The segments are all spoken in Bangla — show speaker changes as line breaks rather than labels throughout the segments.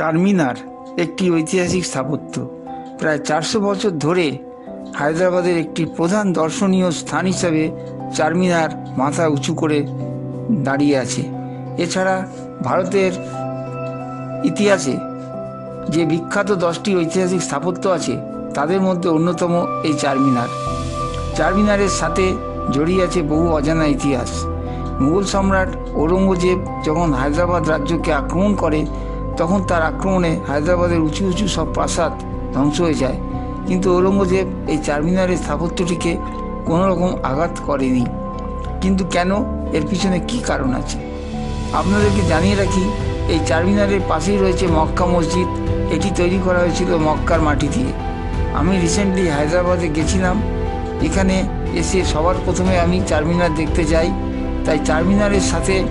চারমিনার একটি ঐতিহাসিক স্থাপত্য। প্রায় চারশো বছর ধরে হায়দ্রাবাদের একটি প্রধান দর্শনীয় স্থান হিসাবে চারমিনার মাথা উঁচু করে দাঁড়িয়ে আছে। এছাড়া ভারতের ইতিহাসে যে বিখ্যাত দশটি ঐতিহাসিক স্থাপত্য আছে, তাদের মধ্যে অন্যতম এই চারমিনার চারমিনারের সাথে জড়িয়ে আছে বহু অজানা ইতিহাস। মুঘল সম্রাট ঔরঙ্গজেব যখন হায়দ্রাবাদ রাজ্যকে আক্রমণ করে তখন তার আক্রমণে হায়দ্রাবাদের উঁচু উঁচু সব প্রাসাদ ধ্বংস হয়ে যায়। কিন্তু ঔরঙ্গজেব এই চারমিনারের স্থাপত্যটিকে কোনো রকম আঘাত করেনি। কিন্তু কেন? এর পিছনে কি কারণ আছে? আপনাদেরকে জানিয়ে রাখি, এই চারমিনারের পাশেই রয়েছে মক্কা মসজিদ। এটি তৈরি করা হয়েছিল মক্কার মাটি দিয়ে। আমি রিসেন্টলি হায়দ্রাবাদে গেছিলাম। এখানে এসে সবার প্রথমে আমি চারমিনার দেখতে যাই। তাই চারমিনারের সাথে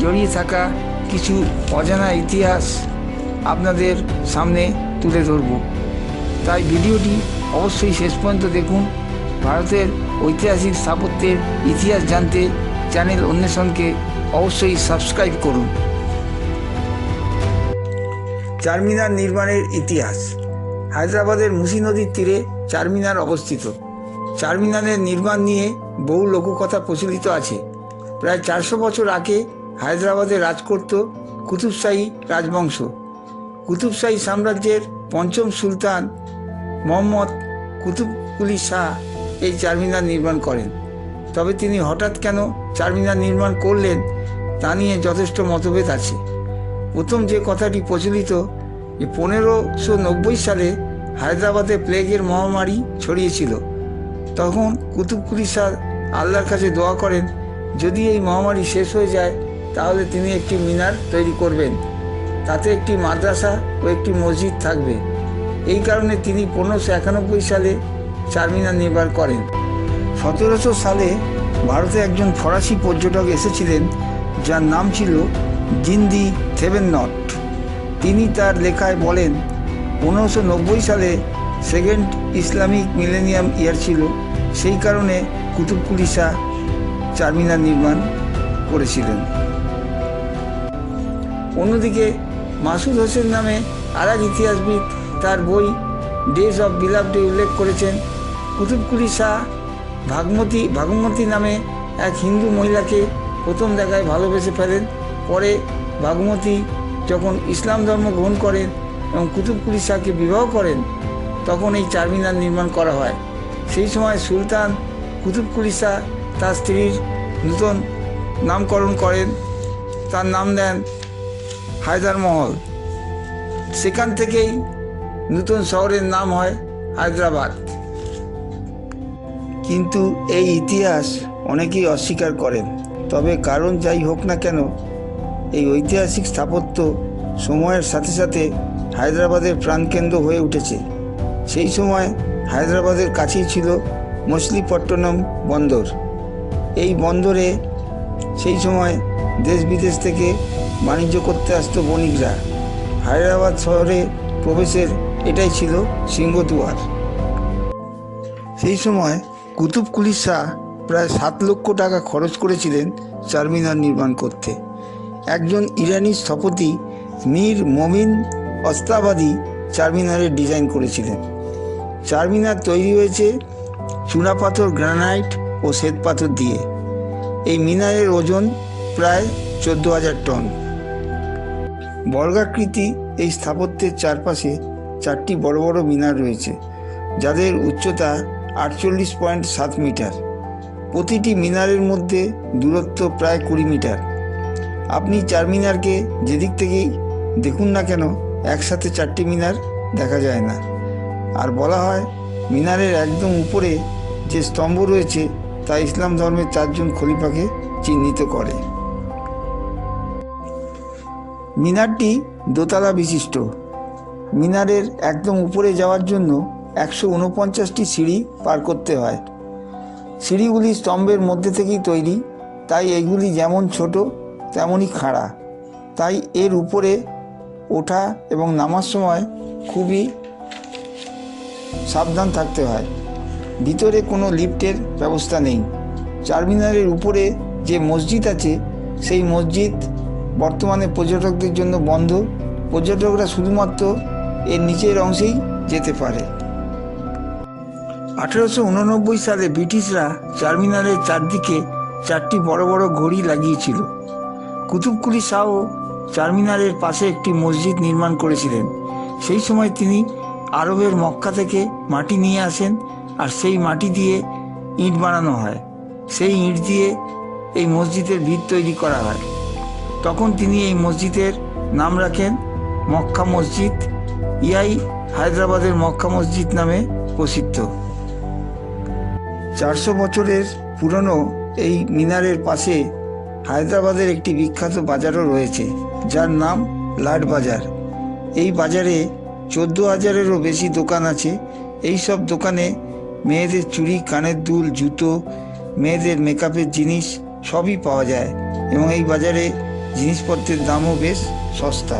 জড়িয়ে থাকা কিছু অজানা ইতিহাস আপনাদের সামনে তুলে ধরব। তাই ভিডিওটি অবশ্যই শেষ পর্যন্ত দেখুন। ভারতের ঐতিহাসিক স্থাপত্যের ইতিহাস জানতে চ্যানেল অন্বেষণকে অবশ্যই সাবস্ক্রাইব করুন। চারমিনার নির্মাণের ইতিহাস। হায়দ্রাবাদের মুসি নদীর তীরে চারমিনার অবস্থিত। চারমিনারের নির্মাণ নিয়ে বহু লোককথা প্রচলিত আছে। প্রায় চারশো বছর আগে হায়দ্রাবাদে রাজ করত কুতুবশাহী রাজবংশ। কুতুবশাহী সাম্রাজ্যের পঞ্চম সুলতান মোহাম্মদ কুতুবকুলি শাহ এই চারমিনার নির্মাণ করেন। তবে তিনি হঠাৎ কেন চারমিনার নির্মাণ করলেন তা নিয়ে যথেষ্ট মতভেদ আছে। প্রথম যে কথাটি প্রচলিত যে পনেরোশো নব্বই সালে হায়দ্রাবাদে প্লেগের মহামারী ছড়িয়েছিল। তখন কুতুবকুলি শাহ আল্লাহর কাছে দোয়া করেন, যদি এই মহামারী শেষ হয়ে যায় তাহলে তিনি একটি মিনার তৈরি করবেন। তাতে একটি মাদ্রাসা ও একটি মসজিদ থাকবে। এই কারণে তিনি পনেরোশো একানব্বই সালে চারমিনার নির্মাণ করেন। সতেরোশো সালে ভারতে একজন ফরাসি পর্যটক এসেছিলেন, যার নাম ছিল জিন্দি থেবেননট তিনি তার লেখায় বলেন, পনেরোশো নব্বই সালে সেকেন্ড ইসলামিক মিলেনিয়াম ইয়ার ছিল। সেই কারণে কুতুবকুলি শাহ চারমিনার নির্মাণ করেছিলেন। অন্যদিকে মাসুদ হোসেন নামে আর এক ইতিহাসবিদ তার বই ডেজ অফ বিলাভডে উল্লেখ করেছেন। কুতুবকুলি শাহ ভাগমতী ভাগমতী নামে এক হিন্দু মহিলাকে প্রথম দেখায় ভালোবেসে ফেলেন। পরে ভাগমতী যখন ইসলাম ধর্ম গ্রহণ করেন এবং কুতুবকুলি শাহকে বিবাহ করেন, তখন এই চারমিনার নির্মাণ করা হয়। সেই সময় সুলতান কুতুবকুলি শাহ তার স্ত্রীর নূতন নামকরণ করেন। তার নাম দেন হায়দার মহল সেখান থেকেই নতুন শহরের নাম হয় হায়দ্রাবাদ। কিন্তু এই ইতিহাস অনেকেই অস্বীকার করেন। তবে কারণ যাই হোক না কেন, এই ঐতিহাসিক স্থাপত্য সময়ের সাথে সাথে হায়দ্রাবাদের প্রাণকেন্দ্র হয়ে উঠেছে। সেই সময় হায়দ্রাবাদের কাছেই ছিল মছলিপট্টনম বন্দর। এই বন্দরে সেই সময় দেশ বিদেশ থেকে বাণিজ্য করতে আসতো বণিকরা। হায়দ্রাবাদ শহরে প্রবেশের এটাই ছিল সিংহদুয়ার। সেই সময় কুতুবকুলি শাহ প্রায় সাত লক্ষ টাকা খরচ করেছিলেন চারমিনার নির্মাণ করতে। একজন ইরানি স্থপতি মীর মমিন অস্তাবাদী চারমিনারের ডিজাইন করেছিলেন। চারমিনার তৈরি হয়েছে চুনাপাথর গ্রানাইট ও শ্বেতপাথর দিয়ে। এই মিনারের ওজন প্রায় চোদ্দ হাজার টন। বর্গাকৃতি এই স্থাপত্যের চারপাশে চারটি বড় বড় মিনার রয়েছে, যাদের উচ্চতা আটচল্লিশ পয়েন্ট সাত মিটার। প্রতিটি মিনারের মধ্যে দূরত্ব প্রায় কুড়ি মিটার। আপনি চার মিনারকে যেদিক থেকেই দেখুন না কেন, একসাথে চারটি মিনার দেখা যায় না। আর বলা হয়, মিনারের একদম উপরে যে স্তম্ভ রয়েছে, তা ইসলাম ধর্মের চারজন খলিফাকে চিহ্নিত করে। মিনারটি দোতলা বিশিষ্ট। মিনারের একদম উপরে যাওয়ার জন্য একশো উনপঞ্চাশটি সিঁড়ি পার করতে হয়। সিঁড়িগুলি স্তম্ভের মধ্যে থেকেই তৈরি, তাই এগুলি যেমন ছোট, তেমনই খাড়া। তাই এর উপরে ওঠা এবং নামার সময় খুবই সাবধান থাকতে হয়। ভিতরে কোনো লিফটের ব্যবস্থা নেই। চারমিনারের উপরে যে মসজিদ আছে, সেই মসজিদ বর্তমানে পর্যটকদের জন্য বন্ধ। পর্যটকরা শুধুমাত্র এর নিচের অংশেই যেতে পারে। আঠেরোশো উননব্বই সালে ব্রিটিশরা চারমিনারের চারদিকে চারটি বড় বড় ঘড়ি লাগিয়েছিল। কুতুবকুলি শাহ চারমিনারের পাশে একটি মসজিদ নির্মাণ করেছিলেন। সেই সময় তিনি আরবের মক্কা থেকে মাটি নিয়ে আসেন আর সেই মাটি দিয়ে ইট বানানো হয়। সেই ইট দিয়ে এই মসজিদের ভিত তৈরি করা হয়। তখন তিনি এই মসজিদের নাম রাখেন মক্কা মসজিদ, ইয়াই হায়দ্রাবাদের মক্কা মসজিদ নামে প্রসিদ্ধ। চারশো বছরের পুরনো এই মিনারের পাশে হায়দ্রাবাদের একটি বিখ্যাত বাজারও রয়েছে, যার নাম লাট বাজার। এই বাজারে চোদ্দ হাজারেরও বেশি দোকান আছে। এই সব দোকানে মেয়েদের চুড়ি, কানের দুল, জুতো, মেয়েদের মেকআপের জিনিস সবই পাওয়া যায় এবং এই বাজারে জিনিসপত্রের দামও বেশ সস্তা।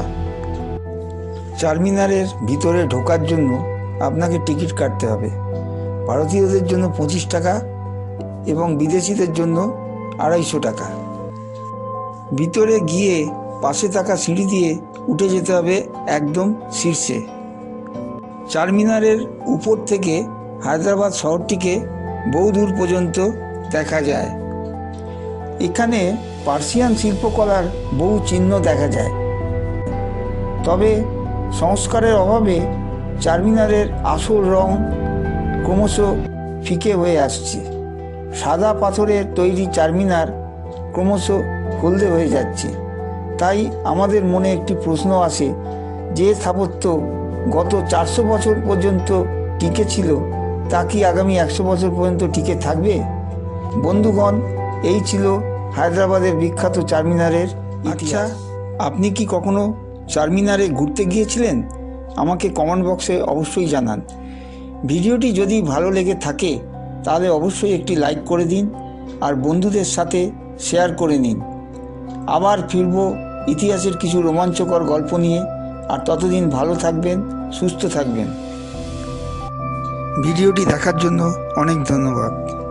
চারমিনারের ভিতরে ঢোকার জন্য আপনাকে টিকিট কাটতে হবে। ভারতীয়দের জন্য পঁচিশ টাকা এবং বিদেশিদের জন্য আড়াইশো টাকা। ভিতরে গিয়ে পাশে থাকা সিঁড়ি দিয়ে উঠে যেতে হবে একদম শীর্ষে। চারমিনারের উপর থেকে হায়দ্রাবাদ শহরটিকে বহু দূর পর্যন্ত দেখা যায়। এখানে পার্সিয়ান শিল্পকলার বহু চিহ্ন দেখা যায়। তবে সংস্কারের অভাবে চারমিনারের আসল রং ক্রমশ ফিকে হয়ে আসছে। সাদা পাথরের তৈরি চারমিনার ক্রমশ হলদে হয়ে যাচ্ছে। তাই আমাদের মনে একটি প্রশ্ন আসে, যে স্থাপত্য গত চারশো বছর পর্যন্ত টিকে ছিল, তা কি আগামী একশো বছর পর্যন্ত টিকে থাকবে? বন্ধুগণ, এই ছিল হায়দ্রাবাদের বিখ্যাত চারমিনারের আচ্ছা আপনি কি কখনো চারমিনারে ঘুরতে গিয়েছিলেন? আমাকে কমেন্ট বক্সে অবশ্যই জানান। ভিডিওটি যদি ভালো লেগে থাকে তাহলে অবশ্যই একটি লাইক করে দিন আর বন্ধুদের সাথে শেয়ার করে নিন। আবার ফিরব ইতিহাসের কিছু রোমাঞ্চকর গল্প নিয়ে। আর ততদিন ভালো থাকবেন সুস্থ থাকবেন। ভিডিওটি দেখার জন্য অনেক ধন্যবাদ।